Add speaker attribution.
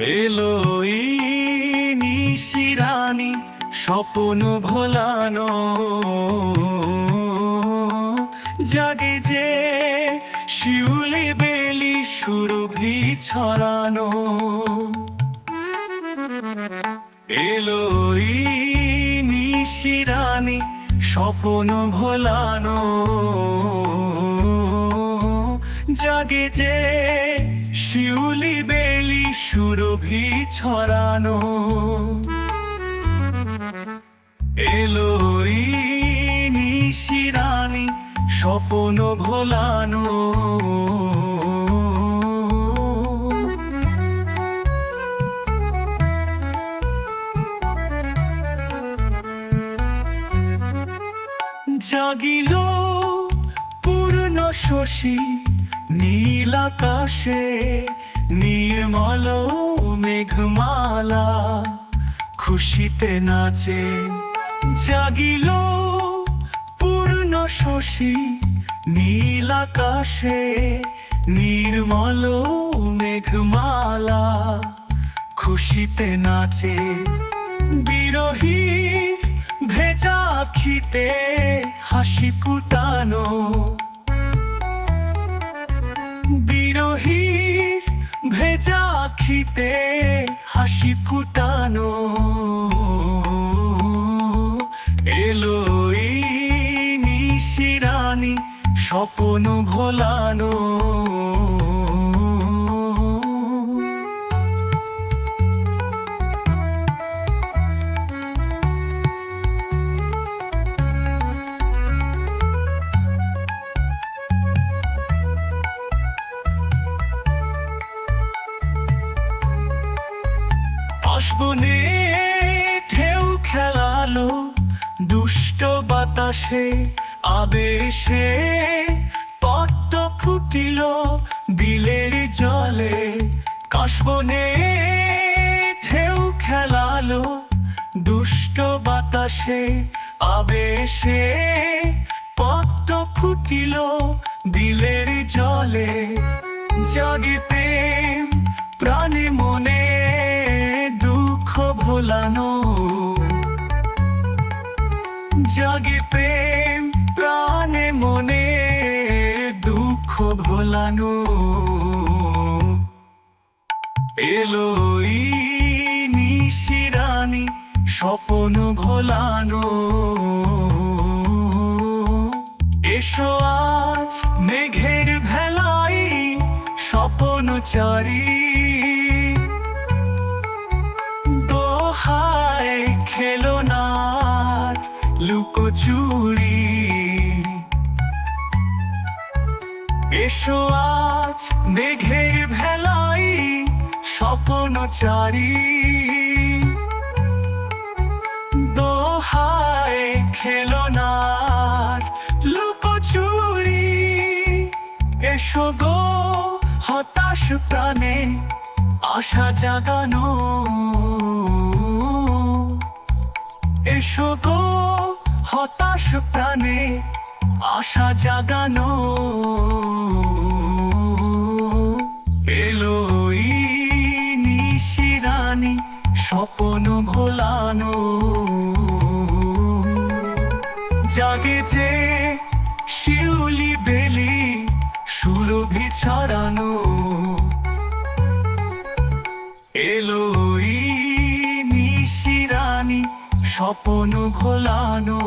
Speaker 1: এলো নিশিরানি স্বপ্ন ভোলানো। জাগে যে শিউলি বেলি সুরভি ছড়ানো। এলো নিশিরানি স্বপ্ন ভোলানো। জাগে যে শিউলি বেলি সুরভি ছড়ানো। এলো নিশিরানি স্বপ্ন ভোলানো জাগিল পূর্ণ শশী নীল আকাশে নির্মল মেঘমালা খুশিতে নাচে, জাগিল পূর্ণ শশী। নীল আকাশে নির্মল মেঘমালা খুশিতে নাচে। বিরহী ভেজা আখিতে হাসি ফুটানো আখিতে হাসি ফুটানো। এলো নিশিরানি স্বপ্ন ভোলানো। আসবনে ঢেউ খেলালো, দুষ্ট বাতাসে আবেশে পদ্ম ফুটিল বিলের জলে। কাশবনে ঢেউ খেলালো, দুষ্ট বাতাসে আবেশে পদ্ম ফুটিল বিলের জলে। জাগে ভোলানো। জাগে প্রেম, প্রাণে, মনে দুঃখ ভোলানো। এলো নিশিরানি স্বপ্ন ভোলানো। এসো আজ মেঘের ভেলাই স্বপ্ন চারি লুকোচুরি এসো আজ মেঘের ভেলাই স্বপ্ন চারি। দোহায় খেলো না লুকোচুরি এসো গো হতাশ প্রাণে আশা জাগানো। এসো গো হতাশ প্রাণে আশা জাগানো। এলো নিশিরানি স্বপ্ন ভোলানো। জাগে যে শিউলি বেলি সুরভি ছড়ানো। এলো স্বপ্ন ভোলানো